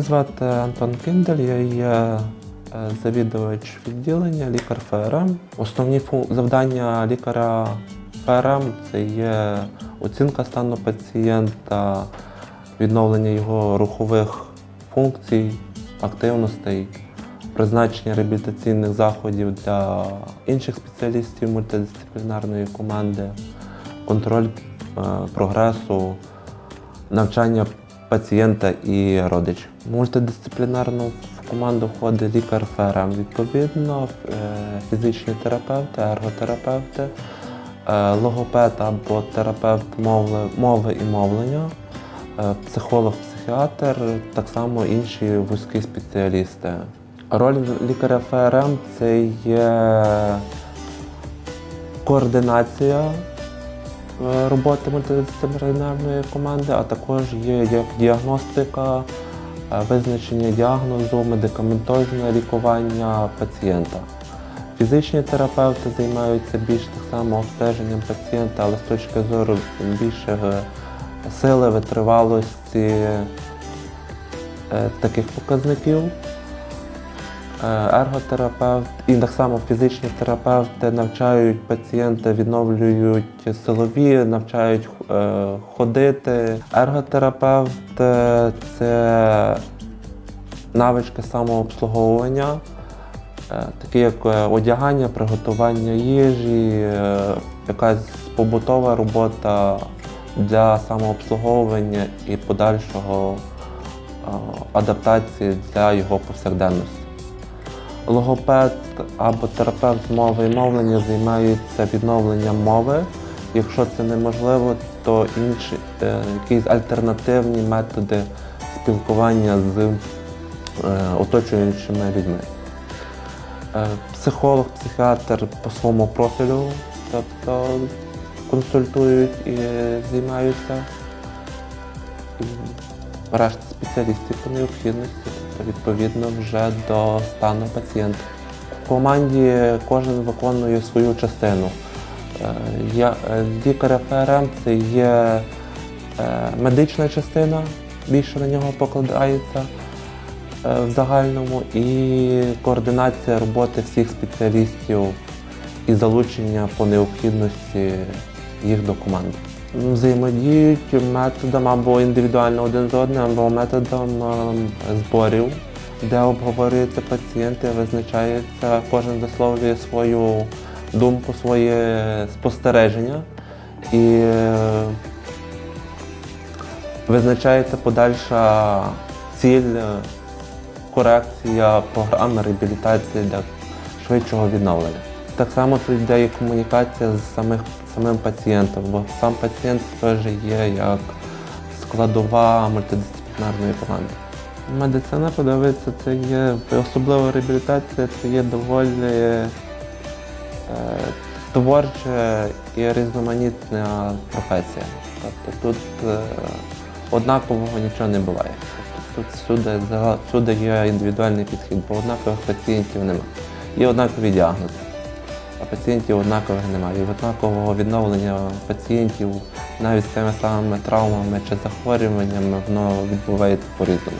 звати Антон Киндель, я є е, завідувач відділення, лікар ФРМ. Основні завдання лікаря ФРМ це є оцінка стану пацієнта, відновлення його рухових функцій, активностей, призначення реабілітаційних заходів для інших спеціалістів мультидисциплінарної команди, контроль е, прогресу, навчання пацієнта і родичів. Мультидисциплінарну в команду входить лікар ФРМ, відповідно, е, фізичні терапевти, ерготерапевти, е, логопед або терапевт мови, мови і мовлення, е, психолог, психіатр, так само інші вузькі спеціалісти. Роль лікаря ФРМ це є координація роботи мультидисциплінарної команди, а також є як діагностика, е, визначення діагнозу, медикаментозне лікування пацієнта. Фізичні терапевти займаються більш так само обстеженням пацієнта, але з точки зору більше е, сили, витривалості е, таких показників. Е, Ерготерапевт і так само фізичні терапевти навчають пацієнта, відновлюють силові, навчають е, ходити. Ерготерапевт е, це навички самообслуговування, такі як одягання, приготування їжі, якась побутова робота для самообслуговування і подальшого адаптації для його повсякденності. Логопед або терапевт мови і мовлення займається відновленням мови. Якщо це неможливо, то інші е, якісь альтернативні методи спілкування з е, оточуючими людьми. Е, психолог, психіатр по своєму профілю, тобто консультують і займаються. Решта спеціалістів по необхідності, відповідно вже до стану пацієнта. В команді кожен виконує свою частину. Е, е, ФРМ це є е, медична частина, більше на нього покладається е, в загальному, і координація роботи всіх спеціалістів і залучення по необхідності їх до команди. Взаємодіють методом або індивідуально один з одним, або методом ем, зборів, де обговорюються пацієнти, визначається, кожен висловлює свою думку, своє спостереження і е, визначається подальша ціль, е, корекція програми реабілітації для швидшого відновлення. Так само тут йде і комунікація з самих, самим пацієнтом, бо сам пацієнт теж є як складова мультидисциплінарної команди. Медицина подивиться, це є особливо реабілітація, це є доволі е, творча і різноманітна професія. Тобто тут е, однакового нічого не буває. Тобто тут всюди, всюди є індивідуальний підхід, бо однакових пацієнтів немає. Є однакові діагнози, пацієнтів однакових немає. І однакового відновлення пацієнтів навіть з тими самими травмами чи захворюваннями воно відбувається по-різному.